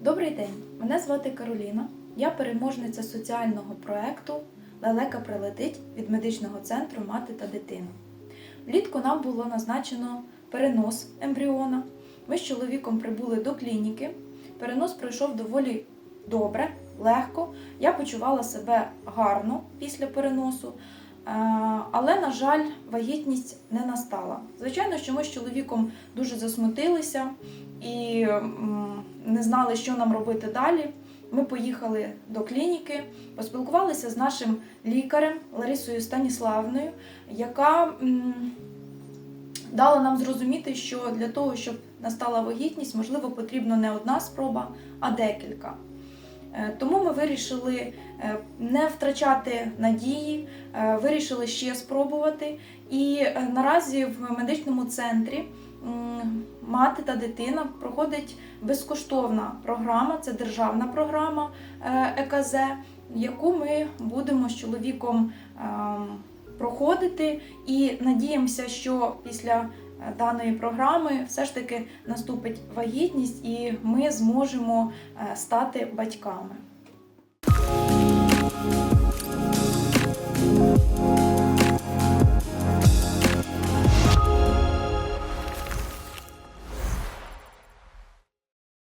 Добрий день! Мене звати Кароліна. Я переможниця соціального проєкту Лелека прилетить від медичного центру Мати та дитина. Влітку нам було назначено перенос ембріона. Ми з чоловіком прибули до клініки. Перенос пройшов доволі добре, легко. Я почувала себе гарно після переносу. Е, Але, на жаль, вагітність не настала. Звичайно, що ми з чоловіком дуже засмутилися і не знали, що нам робити далі. Ми поїхали до клініки, поспілкувалися з нашим лікарем Ларисою Станіславною, яка дала нам зрозуміти, що для того, щоб настала вагітність, можливо, потрібно не одна спроба, а декілька. Е, Тому ми вирішили е, не втрачати надії, е, вирішили ще спробувати. І наразі в медичному центрі мати та дитина проходить безкоштовна програма, це державна програма ЕКЗ, яку ми будемо з чоловіком ем, проходити. І надіємося, що після даної програми все ж таки наступить вагітність, і ми зможемо е, стати батьками.